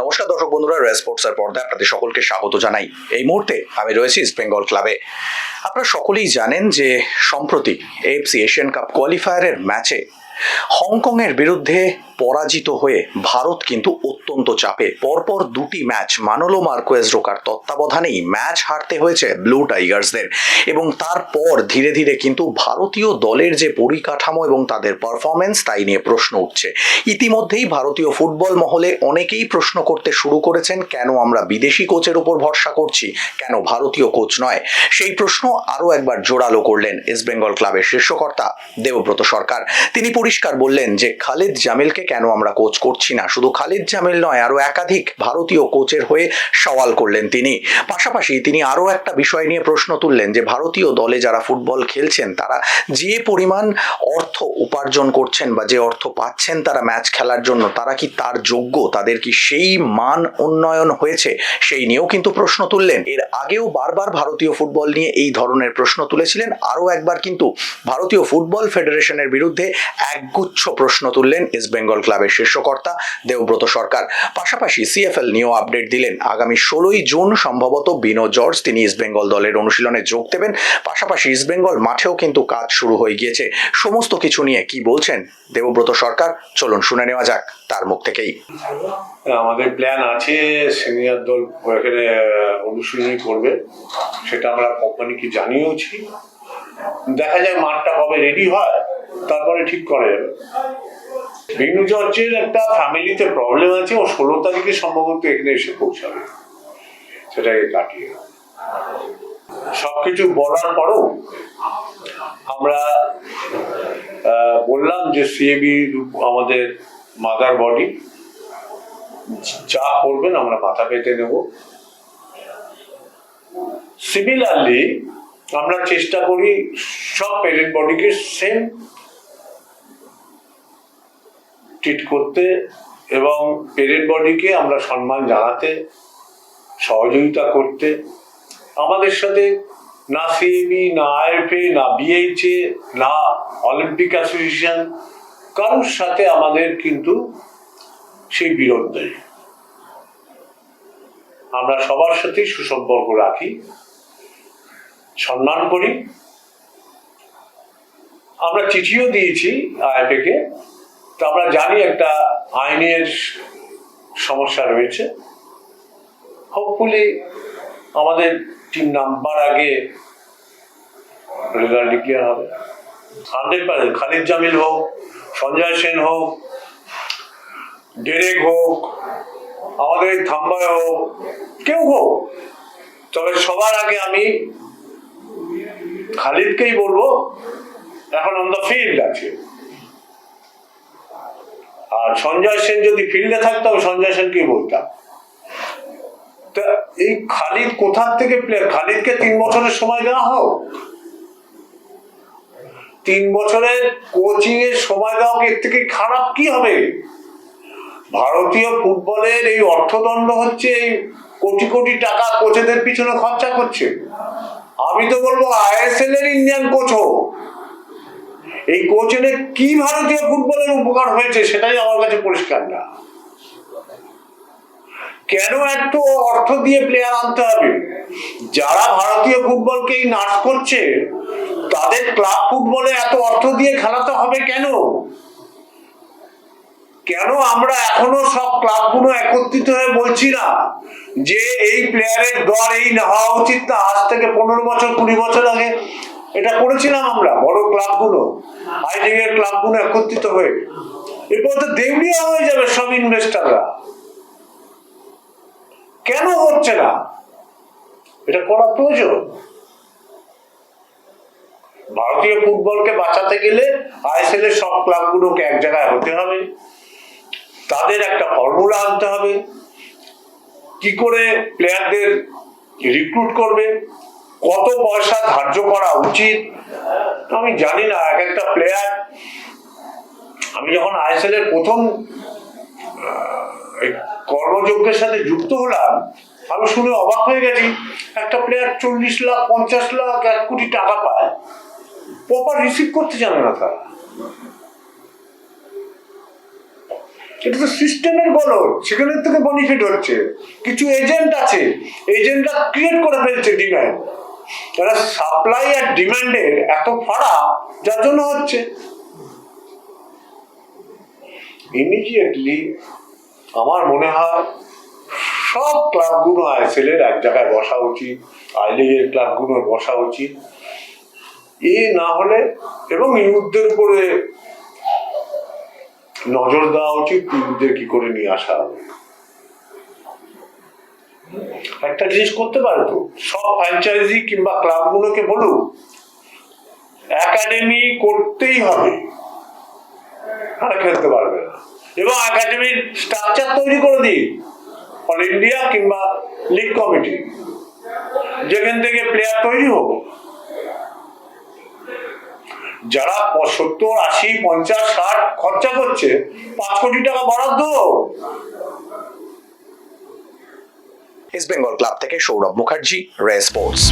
নমস্কার দর্শক বন্ধুরা রয়্যাল স্পোর্টসের পর্দায় আপনাদের সকলকে স্বাগত জানাই। এই মুহূর্তে আমি রয়েছি ইস্ট বেঙ্গল ক্লাবে আপনারা সকলেই জানেন যে সম্প্রতি এফসি এশিয়ান কাপ কোয়ালিফায়ারের ম্যাচে হংকংয়ের বিরুদ্ধে পরাজিত হয়ে ভারত কিন্তু অত্যন্ত চাপে। পরপর দুটি ম্যাচ মানলো মার্কোয়েজ রোকার তত্ত্বাবধানেই ম্যাচ হারতে হয়েছে ব্লু টাইগার্সদের। এবং তারপর ধীরে ধীরে কিন্তু ভারতীয় দলের যে পরিকাঠামো এবং তাদের পারফরমেন্স তাই নিয়ে প্রশ্ন উঠছে। ইতিমধ্যেই ভারতীয় ফুটবল মহলে অনেকেই প্রশ্ন করতে শুরু করেছেন, কেন আমরা বিদেশি কোচের উপর ভরসা করছি, কেন ভারতীয় কোচ নয়? সেই প্রশ্ন আরও একবার জোরালো করলেন ইস্ট বেঙ্গল ক্লাবের শীর্ষকর্তা দেবব্রত সরকার। তিনি পরিষ্কার বললেন যে, খালিদ জামিলকে কেন আমরা কোচ করছি না? শুধু খালিদ জামিল নয় আরও একাধিক ভারতীয় কোচের হয়ে সওয়াল করলেন তিনি। পাশাপাশি তিনি আরও একটা বিষয় নিয়ে প্রশ্ন তুললেন যে, ভারতীয় দলে যারা ফুটবল খেলছেন, তারা যে পরিমাণ অর্থ উপার্জন করছেন বা যে অর্থ পাচ্ছেন তারা ম্যাচ খেলার জন্য, তারা কি তার যোগ্য? তাদের কি সেই মান উন্নয়ন হয়েছে? সেই নিয়েও কিন্তু প্রশ্ন তুললেন। এর আগেও বারবার ভারতীয় ফুটবল নিয়ে এই ধরনের প্রশ্ন তুলেছিলেন। আরও একবার কিন্তু ভারতীয় ফুটবল ফেডারেশনের বিরুদ্ধে একগুচ্ছ প্রশ্ন তুললেন ইস্ট বেঙ্গল ক্লাবের শীর্ষকর্তা দেবব্রত সরকার। পাশাপাশি সিএফএল নিয়েও আপডেট দিলেন। আগামী ষোলোই জুন সম্ভবত বিনো জর্জ, তিনি ইস্টবেঙ্গল দলের অনুশীলনে যোগ দেবেন। পাশাপাশি ইস্টবেঙ্গল মাঠেও কিন্তু কাজ শুরু হয়ে গিয়েছে। সমস্ত কিছু নিয়ে কি বলছেন দেবব্রত সরকার? চলুন শুনে নেওয়া যাক তার মুখ থেকেই। আমাদের প্ল্যান আছে সিনিয়র দল এখানে অনুশীলনী করবে। সেটা আমরা কোম্পানিকে জানিয়েওছি। দেখা যায় মাঠটা কবে রেডি হয়, তারপরে ঠিক করা যাবে। বিনু জর্জের একটা ফ্যামিলিতে প্রবলেম আছে ও ষোলো তারিখে সম্ভবত এখানে এসে পৌঁছাবে। সেটাকে কাটিয়ে সবকিছু বলার পরও আমরা বললাম যে সিএবি আমাদের মাদার বডি যা করবেন আমরা মাথা পেতে নেব। সিমিলারলি আমরা চেষ্টা করি সব পেরেন্ট বডিকে সেম ট্রিট করতে এবং পেরেন্ট বডিকে আমরা সম্মান জানাতে, সহযোগিতা করতে। আমাদের সাথে না সিএবি না আইএফএ না বিএইচএ না অলিম্পিক অ্যাসোসিয়েশন কারোর সাথে আমাদের কিন্তু সেই বিরোধ নেই। আমরা সবার সাথেই সুসম্পর্ক রাখি, সম্মান করি। আমরা চিঠিও দিয়েছি আইএফএ কে। তো আমরা জানি একটা আইনের সমস্যা রয়েছে। হোপফুলি আমাদের টিম নাম্বার আগে রেজাল্ট ডিক্লেয়ার হবে। হান্ড্রেড পার্সেন্ট খালিদ জামিল হোক, সঞ্জয় সেন হোক, ডেরেক হোক, আমাদের থাম্বায় হোক, কেউ হোক। তবে সবার আগে আমি খালিদকেই বলব, এখন অন দ্য ফিল্ড আছে। আর সঞ্জয় সেন যদি ফিল্ডে থাকতো, আমি সঞ্জয় সেনকেই বলতাম। তা এই খালিদ কোথার থেকে প্লেয়ার খালিদকে তিন বছরের সময় দেওয়া হোক। তিন বছরের কোচিং এর সময় দেওয়া এর থেকে খারাপ কি হবে? ভারতীয় ফুটবলের এই অর্থদণ্ড হচ্ছে, এই কোটি কোটি টাকা কোচেদের পিছনে খরচা করছে। আমি তো বলব আইএসএল এর ইন্ডিয়ান কোচ হোক এই কোচের কি ভারতীয় ফুটবলের উপকার হয়েছে সেটাই আমার কাছে পরিষ্কার না। কেন এত অর্থ দিয়ে প্লেয়ার আনতে হবে? যারা ভারতীয় ফুটবলকেই নাশ করছে, তাদের ক্লাব ফুটবলে এত অর্থ দিয়ে খেলাতে হবে কেন? কেন আমরা এখনও সব ক্লাবগুলো একত্রিত হয়ে বলছি না যে এই প্লেয়ারের দর এই না হওয়া উচিত না? আজ থেকে পনেরো বছর, কুড়ি বছর আগে এটা করেছিলাম আমরা, বড় ক্লাবগুলো। আইডিং এর ক্লাবগুলো একত্রিত হয়ে। এরপর তো দেউলিয়া হয়ে যাবে সব ইনভেস্টাররা কেন হচ্ছে না? এটা করা প্রয়োজন। ভারতীয় ফুটবলকে বাঁচাতে গেলে আইএসএল এর সব ক্লাবগুলোকে এক জায়গায় হতে হবে। তাদের একটা ফর্মুলা আনতে হবে। কি করে প্লেয়ারদের রিক্রুট করবে? কত পয়সা ধার্য করা উচিত? আমি জানি না, এক একটা প্লেয়ার আমি যখন আইএসএল এর প্রথম কর্মযজ্ঞের সাথে যুক্ত হলাম আমি শুনে অবাক হয়ে গেছি, একটা প্লেয়ার চল্লিশ লাখ, পঞ্চাশ লাখ, এক কোটি টাকা পায়। প্রপার রিসিভ করতে জানে না তারা। এটা তো সিস্টেমের গলদ সেখানের থেকে বেনিফিট হচ্ছে। কিছু এজেন্ট আছে এজেন্টরা ক্রিয়েট করে ফেলছে ডিম্যান্ড তারা সাপ্লাই আর ডিমান্ডের এত ফাড়া, যার জন্য হচ্ছে। ইমিডিয়েটলি আমার মনে হয় সব ক্লাবগুলো আইএসএল এর এক জায়গায় বসা উচিত আই লিগের ক্লাবগুলোর বসা উচিত। এ না হলে এবং ইউথদের উপরে নজর দেওয়া উচিত ইউথদের কি করে নিয়ে আসা হবে। একটা জিনিস করতে পারে তো। সব ফ্র্যাঞ্চাইজি কিংবা ক্লাবগুলোকে বলুক একাডেমি করতেই হবে। তারা খেলতে পারবে না। এবং একাডেমির স্ট্রাকচার তৈরি করে দিই অল ইন্ডিয়া কিংবা লিগ কমিটি যেখান থেকে প্লেয়ার তৈরি হোক। যারা সত্তর আশি, পঞ্চাশ, ষাট খরচা করছে, পাঁচ কোটি টাকা বরাদ্দ। ইস্ট বেঙ্গল ক্লাব থেকে সৌরভ মুখার্জি রে স্পোর্টস